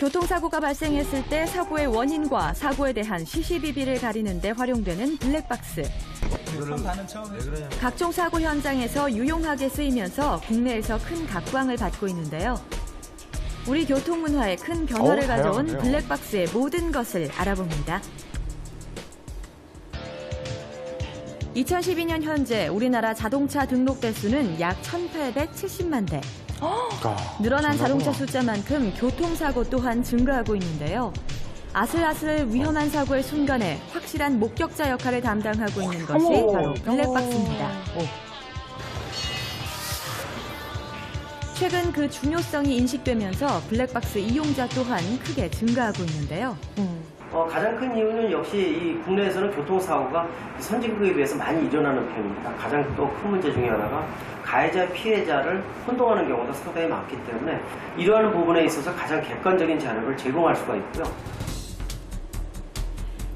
교통사고가 발생했을 때 사고의 원인과 사고에 대한 시시비비를 가리는 데 활용되는 블랙박스. 각종 사고 현장에서 유용하게 쓰이면서 국내에서 큰 각광을 받고 있는데요. 우리 교통문화에 큰 변화를 가져온. 블랙박스의 모든 것을 알아봅니다. 2012년 현재 우리나라 자동차 등록 대수는 약 1,870만 대. 아, 늘어난 자동차. 숫자만큼 교통사고 또한 증가하고 있는데요. 아슬아슬 위험한 사고의 순간에 확실한 목격자 역할을 담당하고 있는 것이. 바로 블랙박스입니다. 최근 그 중요성이 인식되면서 블랙박스 이용자 또한 크게 증가하고 있는데요. 어, 가장 큰 이유는 역시 이 국내에서는 교통사고가 선진국에 비해서 많이 일어나는 편입니다. 가장 또 큰 문제 중에 하나가 가해자 피해자를 혼동하는 경우가 상당히 많기 때문에 이러한 부분에 있어서 가장 객관적인 자료를 제공할 수가 있고요.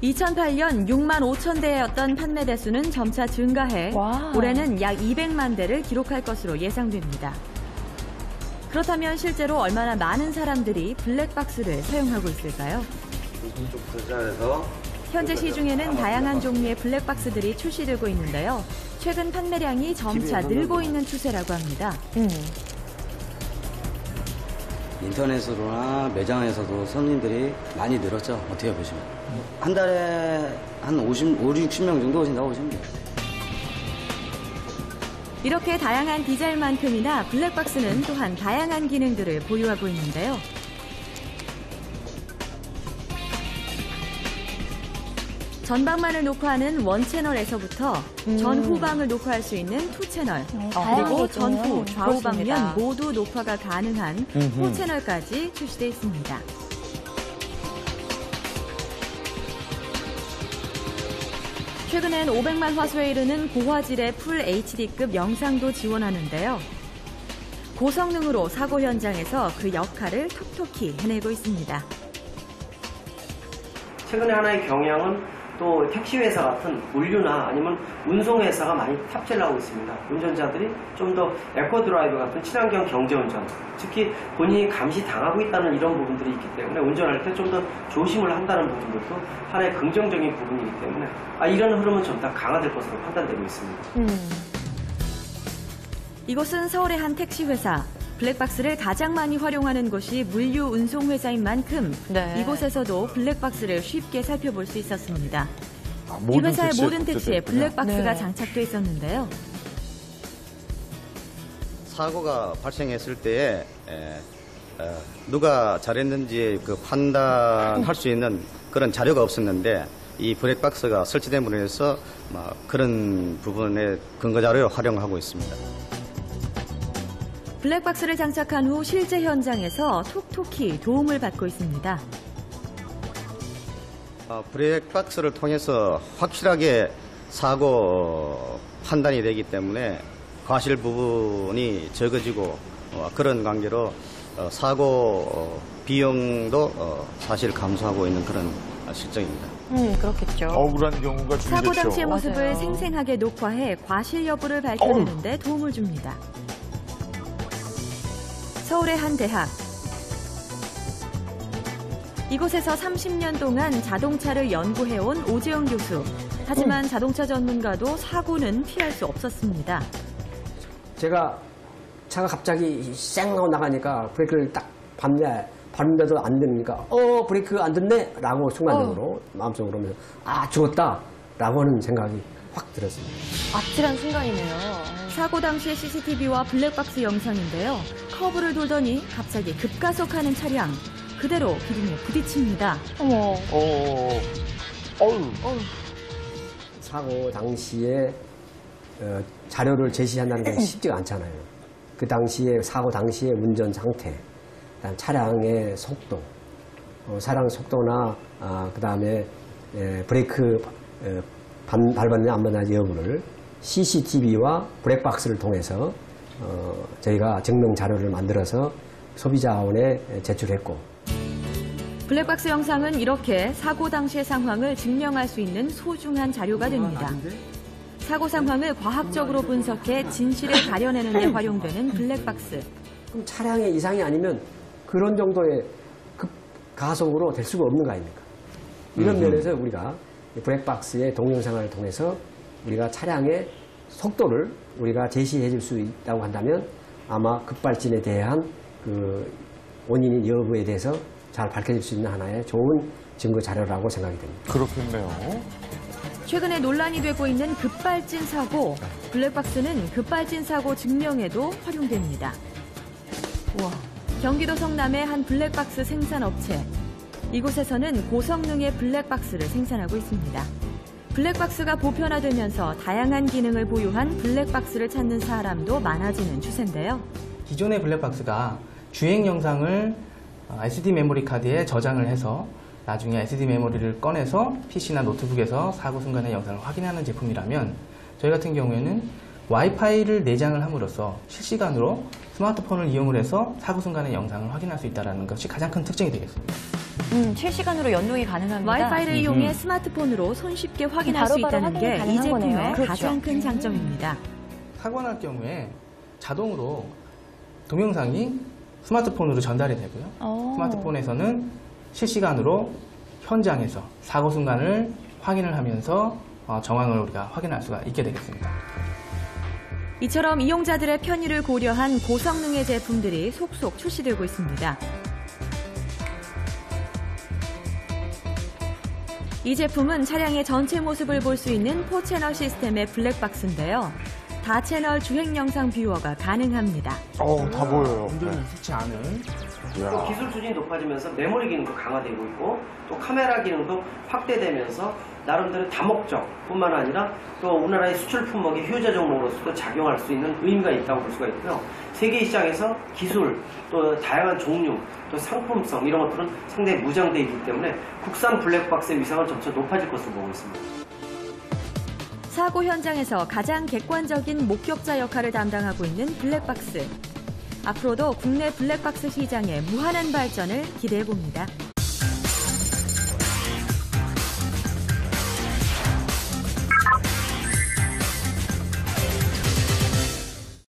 2008년 6만 5천 대였던 판매 대수는 점차 증가해 와. 올해는 약 200만 대를 기록할 것으로 예상됩니다. 그렇다면 실제로 얼마나 많은 사람들이 블랙박스를 사용하고 있을까요? 현재 시중에는 다양한 종류의 블랙박스들이 출시되고 있는데요. 최근 판매량이 점차 늘고 있는 추세라고 합니다. 음. 인터넷으로나 매장에서도 손님들이 많이 늘었죠. 어떻게 보시면. 한 달에 한 50, 5, 60명 정도 오신다고 보시면 돼요. 이렇게 다양한 디자인만큼이나 블랙박스는 또한 다양한 기능들을 보유하고 있는데요. 전방만을 녹화하는 원 채널에서부터 전 후방을 녹화할 수 있는 투 채널, 그리고 다양하겠군요. 전후, 좌우. 방면 모두 녹화가 가능한 포 채널까지 출시되어 있습니다. 최근엔 500만 화소에 이르는 고화질의 풀 HD급 영상도 지원하는데요. 고성능으로 사고 현장에서 그 역할을 톡톡히 해내고 있습니다. 최근에 하나의 경향은 또 택시회사 같은 물류나 아니면 운송회사가 많이 탑재를 하고 있습니다. 운전자들이 좀 더 에코드라이브 같은 친환경 경제운전, 특히 본인이 감시당하고 있다는 이런 부분들이 있기 때문에 운전할 때 좀 더 조심을 한다는 부분들도 하나의 긍정적인 부분이기 때문에 아, 이런 흐름은 좀더 강화될 것으로 판단되고 있습니다. 음. 이곳은 서울의 한 택시 회사. 블랙박스를 가장 많이 활용하는 곳이 물류 운송 회사인 만큼 네. 이곳에서도 블랙박스를 쉽게 살펴볼 수 있었습니다. 아, 이 회사의 택시에 모든 택시에. 블랙박스가 네. 장착돼 있었는데요. 사고가 발생했을 때에 에, 어, 누가 잘했는지 그 판단할 수 있는 그런 자료가 없었는데 이 블랙박스가 설치됨으로 해서 막 그런 부분에 근거 자료를 활용하고 있습니다. 블랙박스를 장착한 후 실제 현장에서 톡톡히 도움을 받고 있습니다. 어, 블랙박스를 통해서 확실하게 사고 판단이 되기 때문에 과실 부분이 적어지고 어, 그런 관계로 어, 사고 어, 비용도 어, 사실 감소하고 있는 그런 어, 실정입니다. 음, 그렇겠죠. 억울한 경우가 사고 줄겠죠. 당시의 모습을 맞아요. 생생하게 녹화해 과실 여부를 밝혀내는 데 도움을 줍니다. 서울의 한 대학. 이곳에서 30년 동안 자동차를 연구해온 오재영 교수. 하지만 자동차 전문가도 사고는 피할 수 없었습니다. 제가 차가 갑자기 쌩 하고 나가니까 브레이크를 딱 밟냐, 밟는데도 안 되니까, 어, 브레이크 안 됐네? 라고 순간적으로, 마음속으로 하면서, 아, 죽었다! 라고 하는 생각이 확 들었습니다. 아찔한 순간이네요. 사고 당시의 CCTV와 블랙박스 영상인데요. 커브를 돌더니 갑자기 급가속하는 차량. 그대로 기둥에 부딪힙니다. 어머. 어, 어우, 사고 당시에 어, 자료를 제시한다는 게 쉽지가 않잖아요. 그 당시에 사고 당시의 운전 상태, 그다음 차량의 속도, 어, 차량 속도나 아, 그 다음에 에, 브레이크 어, 반- 밟았냐 안 밟았냐 여부를 CCTV와 블랙박스를 통해서 어, 저희가 증명 자료를 만들어서 소비자원에 제출했고 블랙박스 영상은 이렇게 사고 당시의 상황을 증명할 수 있는 소중한 자료가 됩니다. 사고 상황을 과학적으로 분석해 진실을 가려내는 데 활용되는 블랙박스. 그럼 차량의 이상이 아니면 그런 정도의 급, 가속으로 될 수가 없는 거 아닙니까? 이런 면에서 우리가 이 블랙박스의 동영상을 통해서 우리가 차량의 속도를 우리가 제시해 줄 수 있다고 한다면 아마 급발진에 대한 그 원인인 여부에 대해서 잘 밝혀질 수 있는 하나의 좋은 증거 자료라고 생각이 됩니다. 그렇겠네요. 최근에 논란이 되고 있는 급발진 사고. 블랙박스는 급발진 사고 증명에도 활용됩니다. 우와. 경기도 성남의 한 블랙박스 생산업체. 이곳에서는 고성능의 블랙박스를 생산하고 있습니다. 블랙박스가 보편화되면서 다양한 기능을 보유한 블랙박스를 찾는 사람도 많아지는 추세인데요. 기존의 블랙박스가 주행 영상을 어, SD 메모리 카드에 저장을 해서 나중에 SD 메모리를 꺼내서 PC나 노트북에서 사고 순간의 영상을 확인하는 제품이라면 저희 같은 경우에는 와이파이를 내장을 함으로써 실시간으로 스마트폰을 이용을 해서 사고 순간의 영상을 확인할 수 있다는 것이 가장 큰 특징이 되겠습니다. 음, 실시간으로 연동이 가능합니다. 와이파이를 이용해 스마트폰으로 손쉽게 확인할 수 있다는 게 이 제품의 거네요. 그렇죠. 가장 큰 장점입니다. 사고 날 경우에 자동으로 동영상이 스마트폰으로 전달이 되고요. 어. 스마트폰에서는 실시간으로 현장에서 사고 순간을 확인을 하면서 어, 정황을 우리가 확인할 수가 있게 되겠습니다. 이처럼 이용자들의 편의를 고려한 고성능의 제품들이 속속 출시되고 있습니다. 이 제품은 차량의 전체 모습을 볼 수 있는 4채널 시스템의 블랙박스인데요. 다채널 주행 영상 뷰어가 가능합니다. 어, 다 보여요. 운전이 익숙치 않은 또 이야. 기술 수준이 높아지면서 메모리 기능도 강화되고 있고 또 카메라 기능도 확대되면서 나름대로 다목적뿐만 아니라 또 우리나라의 수출 품목의 효자 종목으로서도 작용할 수 있는 의미가 있다고 볼 수가 있고요. 세계 시장에서 기술 또 다양한 종류 또 상품성 이런 것들은 상당히 무장돼 있기 때문에 국산 블랙박스의 위상은 점차 높아질 것으로 보고 있습니다. 사고 현장에서 가장 객관적인 목격자 역할을 담당하고 있는 블랙박스. 앞으로도 국내 블랙박스 시장의 무한한 발전을 기대해 봅니다.